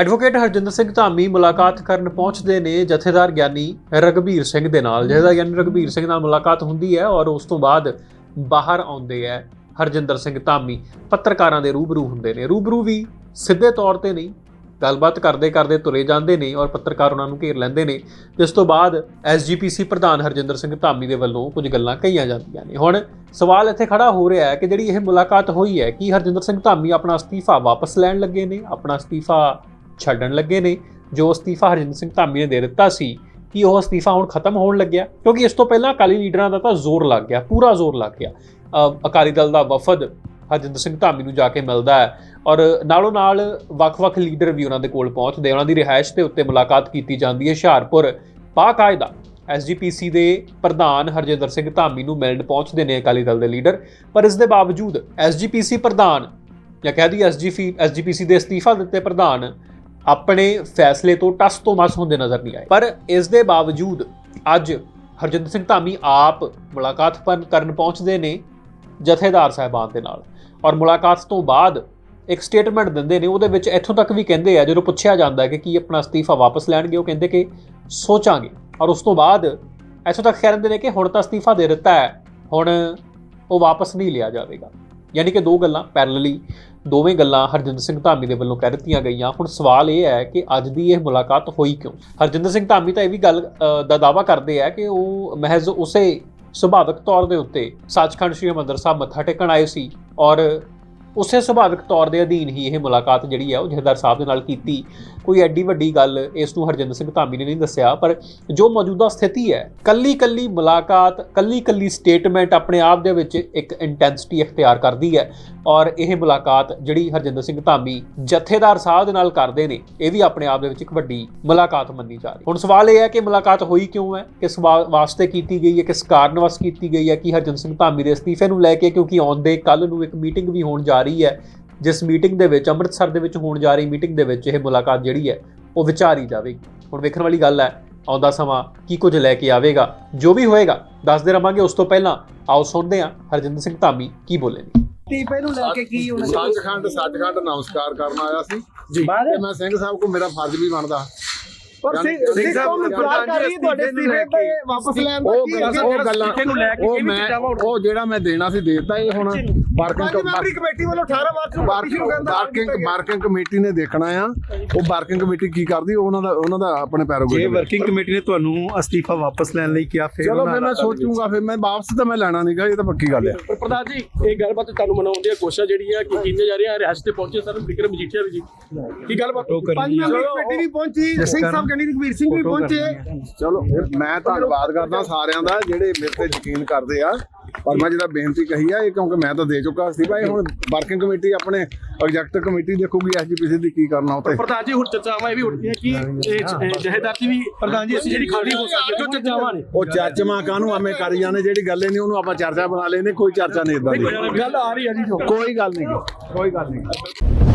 Advocate Harjinder Singh Dhami ਮੁਲਾਕਾਤ ਕਰਨ ਪਹੁੰਚਦੇ ਨੇ ਜਥੇਦਾਰ ਗਿਆਨੀ ਰਗਵੀਰ ਸਿੰਘ ਦੇ ਨਾਲ। ਜਥੇਦਾਰ ਗਿਆਨੀ ਰਗਵੀਰ ਸਿੰਘ ਨਾਲ ਮੁਲਾਕਾਤ ਹੁੰਦੀ ਹੈ ਔਰ ਉਸ ਤੋਂ ਬਾਅਦ ਬਾਹਰ ਆਉਂਦੇ ਹੈ ਹਰਜਿੰਦਰ ਸਿੰਘ ਧਾਮੀ। ਪੱਤਰਕਾਰਾਂ ਦੇ ਰੂਬਰੂ ਹੁੰਦੇ ਨੇ। ਰੂਬਰੂ ਵੀ ਸਿੱਧੇ ਤੌਰ ਤੇ ਨਹੀਂ, ਗੱਲਬਾਤ ਕਰਦੇ ਕਰਦੇ ਤੁਰੇ ਜਾਂਦੇ ਨੇ ਔਰ ਪੱਤਰਕਾਰ ਉਹਨਾਂ ਨੂੰ ਘੇਰ ਲੈਂਦੇ ਨੇ। ਜਿਸ ਤੋਂ ਬਾਅਦ ਐਸਜੀਪੀਸੀ ਪ੍ਰਧਾਨ ਹਰਜਿੰਦਰ ਸਿੰਘ ਧਾਮੀ ਦੇ ਵੱਲੋਂ ਕੁਝ ਗੱਲਾਂ ਕਹੀਆਂ ਜਾਂਦੀਆਂ ਨੇ। ਹੁਣ ਸਵਾਲ ਇੱਥੇ ਖੜਾ ਹੋ ਰਿਹਾ ਹੈ ਕਿ ਜਿਹੜੀ ਇਹ ਮੁਲਾਕਾਤ ਹੋਈ ਹੈ, ਕਿ ਹਰਜਿੰਦਰ ਸਿੰਘ ਧਾਮੀ ਆਪਣਾ ਅਸਤੀਫਾ ਵਾਪਸ ਲੈਣ ਲੱਗੇ ਨੇ, ਆਪਣਾ ਅਸਤੀਫਾ ਛੱਡਣ ਲੱਗੇ ਨੇ, ਜੋ ਅਸਤੀਫਾ ਹਰਜਿੰਦਰ ਸਿੰਘ ਧਾਮੀ ਨੇ ਦੇ ਦਿੱਤਾ ਸੀ ਕਿ ਉਹ ਅਸਤੀਫਾ ਹੁਣ ਖਤਮ ਹੋਣ ਲੱਗਿਆ। ਕਿਉਂਕਿ ਇਸ ਤੋਂ ਪਹਿਲਾਂ ਅਕਾਲੀ ਲੀਡਰਾਂ ਦਾ ਤਾਂ ਜ਼ੋਰ ਲੱਗ ਗਿਆ, ਪੂਰਾ ਜ਼ੋਰ ਲੱਗ ਗਿਆ। ਅਕਾਲੀ ਦਲ ਦਾ ਵਫਦ ਹਰਜਿੰਦਰ ਸਿੰਘ ਧਾਮੀ ਨੂੰ ਜਾ ਕੇ ਮਿਲਦਾ ਹੈ ਔਰ ਨਾਲੋਂ ਨਾਲ ਵੱਖ-ਵੱਖ ਲੀਡਰ ਵੀ ਉਹਨਾਂ ਦੇ ਕੋਲ ਪਹੁੰਚਦੇ ਉਹਨਾਂ ਦੀ ਰਿਹਾਇਸ਼ ਦੇ ਉੱਤੇ ਮੁਲਾਕਾਤ ਕੀਤੀ ਜਾਂਦੀ ਹੈ ਹੁਸ਼ਿਆਰਪੁਰ ਬਾਕਾਇਦਾ ਐਸਜੀਪੀਸੀ ਦੇ ਪ੍ਰਧਾਨ ਹਰਜਿੰਦਰ ਸਿੰਘ ਧਾਮੀ ਨੂੰ ਮਿਲਣ ਪਹੁੰਚਦੇ ਨੇ ਅਕਾਲੀ ਦਲ ਦੇ ਲੀਡਰ। ਪਰ ਇਸ ਦੇ ਬਾਵਜੂਦ ਐਸਜੀਪੀਸੀ ਪ੍ਰਧਾਨ ਜਾਂ ਕਹਿ ਦਈਏ ਐਸਜੀਪੀ ਐਸਜੀਪੀਸੀ ਦੇ ਅਸਤੀਫਾ ਦਿੱਤੇ ਪ੍ਰਧਾਨ ਆਪਣੇ ਫੈਸਲੇ ਤੋਂ ਟਸ ਤੋਂ ਮਸ ਹੁੰਦੇ ਨਜ਼ਰ ਨਹੀਂ ਆਏ। ਪਰ ਇਸ ਦੇ ਬਾਵਜੂਦ ਅੱਜ ਹਰਜਿੰਦਰ ਸਿੰਘ ਧਾਮੀ ਆਪ ਮੁਲਾਕਾਤ ਕਰਨ ਪਹੁੰਚਦੇ ਨੇ ਜਥੇਦਾਰ ਸਾਹਿਬਾਨ ਦੇ ਨਾਲ ਔਰ ਮੁਲਾਕਾਤ ਤੋਂ ਬਾਅਦ ਇੱਕ ਸਟੇਟਮੈਂਟ ਦਿੰਦੇ ਨੇ, ਉਹਦੇ ਵਿੱਚ ਇੱਥੋਂ ਤੱਕ ਵੀ ਕਹਿੰਦੇ ਆ, ਜਦੋਂ ਪੁੱਛਿਆ ਜਾਂਦਾ ਕਿ ਕੀ ਆਪਣਾ ਅਸਤੀਫਾ ਵਾਪਸ ਲੈਣਗੇ, ਉਹ ਕਹਿੰਦੇ ਕਿ ਸੋਚਾਂਗੇ। ਔਰ ਉਸ ਤੋਂ ਬਾਅਦ ਇੱਥੋਂ ਤੱਕ ਕਹਿੰਦੇ ਨੇ ਕਿ ਹੁਣ ਤਾਂ ਅਸਤੀਫਾ ਦੇ ਦਿੱਤਾ ਹੈ, ਹੁਣ ਉਹ ਵਾਪਸ ਨਹੀਂ ਲਿਆ ਜਾਵੇਗਾ। ਯਾਨੀ ਕਿ ਦੋ ਗੱਲਾਂ ਪੈਰਲਲੀ ਦੋਵੇਂ ਗੱਲਾਂ ਹਰਜਿੰਦਰ ਸਿੰਘ ਧਾਮੀ ਦੇ ਵੱਲੋਂ ਕਹਿ ਦਿੱਤੀਆਂ ਗਈਆਂ। ਹੁਣ ਸਵਾਲ ਇਹ ਹੈ ਕਿ ਅੱਜ ਦੀ ਇਹ ਮੁਲਾਕਾਤ ਹੋਈ ਕਿਉਂ? ਹਰਜਿੰਦਰ ਸਿੰਘ ਧਾਮੀ ਤਾਂ ਇਹ ਵੀ ਗੱਲ ਅ, ਦਾ ਦਾਵਾ ਕਰਦੇ ਆ ਕਿ ਉਹ ਮਹਿਜ਼ ਉਸੇ ਸੁਭਾਵਿਕ ਤੌਰ ਦੇ ਉੱਤੇ ਸੱਚਖੰਡ ਸ੍ਰੀ ਹਰਿਮੰਦਰ ਸਾਹਿਬ ਮੱਥਾ ਟੇਕਣ ਆਏ ਸੀ ਔਰ ਉਸੇ ਸੁਭਾਵਿਕ ਤੌਰ ਦੇ ਅਧੀਨ ਹੀ ਇਹ ਮੁਲਾਕਾਤ ਜਿਹੜੀ ਹੈ ਉਹ ਜਥੇਦਾਰ ਸਾਹਿਬ ਦੇ ਨਾਲ ਕੀਤੀ। ਕੋਈ ਐਡੀ ਵੱਡੀ ਗੱਲ ਇਸ ਨੂੰ ਹਰਜਿੰਦਰ ਸਿੰਘ ਧਾਮੀ ਨੇ ਨਹੀਂ ਦੱਸਿਆ, ਪਰ ਜੋ ਮੌਜੂਦਾ ਸਥਿਤੀ ਹੈ ਕੱਲੀ ਕੱਲੀ ਮੁਲਾਕਾਤ ਕੱਲੀ ਕੱਲੀ ਸਟੇਟਮੈਂਟ ਆਪਣੇ ਆਪ ਦੇ ਵਿੱਚ ਇੱਕ ਇੰਟੈਂਸਿਟੀ ਇਖਤਿਆਰ ਕਰਦੀ ਹੈ ਔਰ ਇਹ ਮੁਲਾਕਾਤ ਜਿਹੜੀ ਹਰਜਿੰਦਰ ਸਿੰਘ ਧਾਮੀ ਜਥੇਦਾਰ ਸਾਹਿਬ ਦੇ ਨਾਲ ਕਰਦੇ ਨੇ, ਇਹ ਵੀ ਆਪਣੇ ਆਪ ਦੇ ਵਿੱਚ ਇੱਕ ਵੱਡੀ ਮੁਲਾਕਾਤ ਮੰਨੀ ਜਾ ਰਹੀ। ਹੁਣ ਸਵਾਲ ਇਹ ਹੈ ਕਿ ਮੁਲਾਕਾਤ ਹੋਈ ਕਿਉਂ ਹੈ? ਕਿਸ ਵਾ- ਵਾਸਤੇ ਕੀਤੀ ਗਈ ਹੈ? ਕਿਸ ਕਾਰਨ ਵਾਸਤੇ ਕੀਤੀ ਗਈ ਹੈ? ਕਿ ਹਰਜਿੰਦਰ ਸਿੰਘ ਧਾਮੀ ਦੇ ਅਸਤੀਫੇ ਨੂੰ ਲੈ ਕੇ ਕਿਉਂਕਿ ਆਉਂਦੇ ਕੱਲ ਨੂੰ ਇੱਕ ਮੀਟਿੰਗ ਵੀ ਹੋਣ ਜਾ ਰਹੀ ਹੈ ਜਿਸ ਮੀਟਿੰਗ ਦੇ ਵਿੱਚ ਅੰਮ੍ਰਿਤਸਰ ਦੇ ਵਿੱਚ ਹੋਣ ਜਾ ਰਹੀ ਮੀਟਿੰਗ ਦੇ ਵਿੱਚ ਇਹ ਮੁਲਾਕਾਤ ਜਿਹੜੀ ਹੈ ਉਹ ਵਿਚਾਰੀ ਜਾਵੇਗੀ। ਹੁਣ ਵੇਖਣ ਵਾਲੀ ਗੱਲ ਹੈ ਆਉਂਦਾ ਸਮਾਂ ਕੀ ਕੁਝ ਲੈ ਕੇ ਆਵੇਗਾ ਜੋ ਵੀ ਹੋਏਗਾ ਦੱਸਦੇ ਰਵਾਂਗੇ। ਉਸ ਤੋਂ ਪਹਿਲਾਂ ਆਓ ਸੁਣਦੇ ਹਾਂ ਹਰਜਿੰਦਰ ਸਿੰਘ ਧਾਮੀ ਕੀ ਬੋਲੇ ਨੇ ਟੀਪੇ ਨੂੰ ਲੈ ਕੇ ਕੀ ਉਹਨਾਂ ਸੱਚਖੰਡ ਸੱਚਖੰਡ ਨਮਸਕਾਰ ਕਰਨ ਆਇਆ ਸੀ। ਜੀ। ਤੇ ਮੈਂ ਸਿੰਘ ਸਾਹਿਬ ਕੋ ਮੇਰਾ ਫਰਜ਼ ਵੀ ਬਣਦਾ। ਪਰ ਸਿੰਘ ਸਿੰਘ ਸਾਹਿਬ ਇਤਰਾਜ਼ ਕਰ ਰਹੀ ਹੈ ਤੁਹਾਡੇ ਅਸਤੀਫੇ ਤੇ ਵਾਪਸ ਲੈਣ ਦਾ ਉਹ ਕੀ ਗੱਲਾਂ ਉਹ ਗੱਲਾਂ ਨੂੰ ਲੈ ਕੇ ਇਹ ਵੀ ਉਹ ਜਿਹੜਾ ਮੈਂ ਦੇਣਾ ਸੀ ਦੇਤਾ ਇਹ ਹੁਣ ਵਰਕਿੰਗ ਕਮੇਟੀ ਵੱਲੋਂ 18 ਮਾਰਚ ਨੂੰ ਸ਼ੁਰੂ ਕੀਤਾ ਗਿਆ। ਵਰਕਿੰਗ ਕਮੇਟੀ ਨੇ ਦੇਖਣਾ ਆ। ਉਹ ਵਰਕਿੰਗ ਕਮੇਟੀ ਕੀ ਕਰਦੀ? ਉਹ ਉਹਨਾਂ ਦਾ ਉਹਨਾਂ ਦਾ ਆਪਣੇ ਜੇ ਪੈਰੋਗੇ ਵਰਕਿੰਗ ਕਮੇਟੀ ਨੇ ਤੁਹਾਨੂੰ ਅਸਤੀਫਾ ਵਾਪਸ ਲੈਣ ਲਈ ਕਿਹਾ ਫਿਰ ਚਲੋ ਫਿਰ ਮੈਂ ਸੋਚੂਗਾ ਫਿਰ ਮੈਂ ਵਾਪਸ ਤਾਂ ਮੈਂ ਲੈਣਾ ਨਹੀਂਗਾ ਇਹ ਤਾਂ ਪੱਕੀ ਗੱਲ ਆ। ਪਰ ਪ੍ਰਧਾਨ ਜੀ ਇਹ ਗੱਲਬਾਤ ਤੁਹਾਨੂੰ ਮਨਾਉਣ ਦੀ ਕੋਸ਼ਿਸ਼ ਜਿਹੜੀ ਹੈ ਕਿ ਕੀਤੀਆਂ ਜਾ ਰਹੀਆਂ ਰਿਹਾਸਤ ਤੇ ਪਹੁੰਚੇ ਸਰ ਵਿਕਰਮ ਮਜੀਠੀਆ ਵੀ ਜੀ। ਕੀ ਗੱਲਬਾਤ? ਪੰਜ। ਮੈਂਬਰੀ ਕਮੇਟੀ ਵੀ ਪਹੁੰਚੀ ਸਿੰਘ ਸਾਹਿਬ ਕਹਿੰਦੇ ਰਘਵੀਰ ਸਿੰਘ ਵੀ ਪਹੁੰਚੇ। ਚਲੋ ਮੈਂ ਧੰਨਵਾਦ ਕਰਦਾ ਸਾਰਿਆਂ ਦਾ ਜਿਹੜੇ ਮੇਰੇ ਤੇ ਯਕੀਨ ਕਰਦੇ ਆ। ਪਰ ਮੈਂ ਜਿਹੜਾ ਬੇਨਤੀ ਕਹੀ ਆ ਇਹ ਕਿਉਂਕਿ ਮੈਂ ਤਾਂ ਦੇ ਚੁੱਕਾ ਸੀ ਭਾਈ। ਹੁਣ ਵਰਕਿੰਗ ਕਮੇਟੀ ਆਪਣੇ ਐਗਜ਼ੈਕਟਿਵ ਕਮੇਟੀ ਦੇਖੂਗੀ ਐਸਜੀਪੀਸੀ ਦੀ ਕੀ ਕਰਨਾ ਉੱਤੇ ਪ੍ਰਧਾਨ ਜੀ ਹੁਣ ਚਰਚਾਵਾਂ ਇਹ ਵੀ ਉੱਠਦੀਆਂ ਕਿ ਇਹ ਜਹੇਦਾਰ ਦੀ ਵੀ ਪ੍ਰਧਾਨ ਜੀ ਅਸੀਂ ਜਿਹੜੀ ਖਾਲੀ ਹੋ ਸਕਦੀ ਹੈ ਜੋ ਚਰਚਾਵਾਂ ਨੇ। ਉਹ ਚਾਚਮਾ ਕਾਹਨੂੰ ਐਵੇਂ ਕਰੀ ਜਾਂਦੇ ਜਿਹੜੀ ਗੱਲ ਨਹੀਂ ਉਹਨੂੰ ਆਪਾਂ ਚਰਚਾ ਬਣਾ ਲੈਨੇ ਕੋਈ ਚਰਚਾ ਨਹੀਂ ਇਦਾਂ ਦੀ। ਗੱਲ ਆ ਰਹੀ ਹੈ ਜੋ। ਕੋਈ ਗੱਲ ਨਹੀਂ। ਕੋਈ ਗੱਲ ਨਹੀਂ।